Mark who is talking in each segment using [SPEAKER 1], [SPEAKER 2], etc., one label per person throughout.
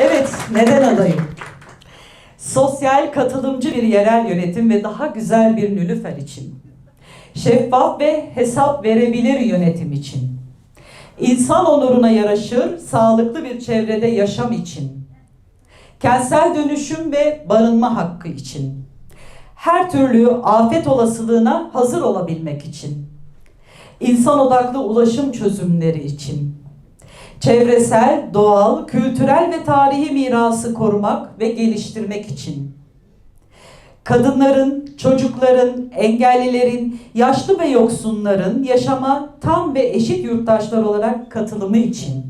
[SPEAKER 1] Evet, neden adayım? Sosyal, katılımcı bir yerel yönetim ve daha güzel bir Nülüfer için. Şeffaf ve hesap verebilir yönetim için. İnsan onuruna yaraşır, sağlıklı bir çevrede yaşam için. Kentsel dönüşüm ve barınma hakkı için. Her türlü afet olasılığına hazır olabilmek için. İnsan odaklı ulaşım çözümleri için çevresel, doğal, kültürel ve tarihi mirası korumak ve geliştirmek için. Kadınların, çocukların, engellilerin, yaşlı ve yoksunların yaşama tam ve eşit yurttaşlar olarak katılımı için.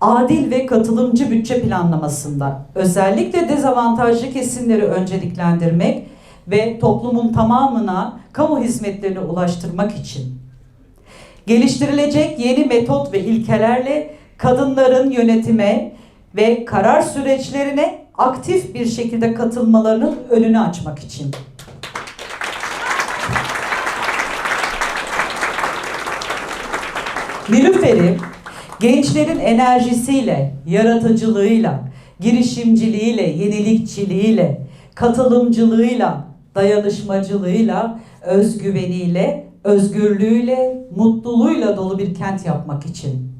[SPEAKER 1] Adil ve katılımcı bütçe planlamasında özellikle dezavantajlı kesimleri önceliklendirmek ve toplumun tamamına kamu hizmetlerini ulaştırmak için geliştirilecek yeni metot ve ilkelerle kadınların yönetime ve karar süreçlerine aktif bir şekilde katılmalarının önünü açmak için. Nilüfer'i gençlerin enerjisiyle, yaratıcılığıyla, girişimciliğiyle, yenilikçiliğiyle, katılımcılığıyla, dayanışmacılığıyla, özgüveniyle, özgürlüğüyle, mutluluğuyla dolu bir kent yapmak için.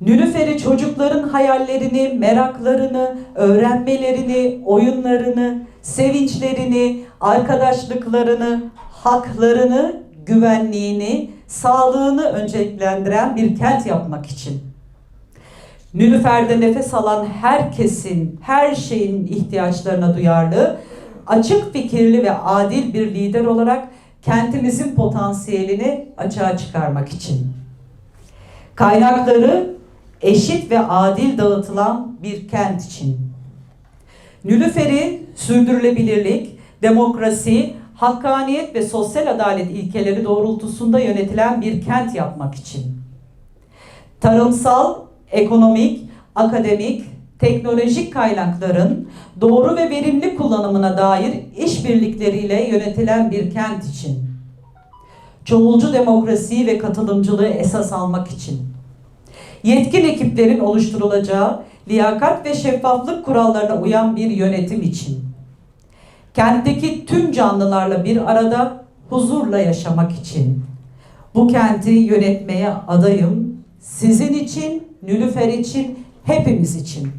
[SPEAKER 1] Nülüfer'i çocukların hayallerini, meraklarını, öğrenmelerini, oyunlarını, sevinçlerini, arkadaşlıklarını, haklarını, güvenliğini, sağlığını önceliklendiren bir kent yapmak için. Nülüfer'de nefes alan herkesin, her şeyin ihtiyaçlarına duyarlı, açık fikirli ve adil bir lider olarak kentimizin potansiyelini açığa çıkarmak için. Kaynakları eşit ve adil dağıtılan bir kent için. Nülüfer'i sürdürülebilirlik, demokrasi, hakkaniyet ve sosyal adalet ilkeleri doğrultusunda yönetilen bir kent yapmak için. Tarımsal, ekonomik, akademik, teknolojik kaynakların doğru ve verimli kullanımına dair işbirlikleriyle yönetilen bir kent için. Çoğulcu demokrasiyi ve katılımcılığı esas almak için. Yetkin ekiplerin oluşturulacağı liyakat ve şeffaflık kurallarına uyan bir yönetim için. Kentteki tüm canlılarla bir arada huzurla yaşamak için. Bu kenti yönetmeye adayım. Sizin için, Nülüfer için, hepimiz için.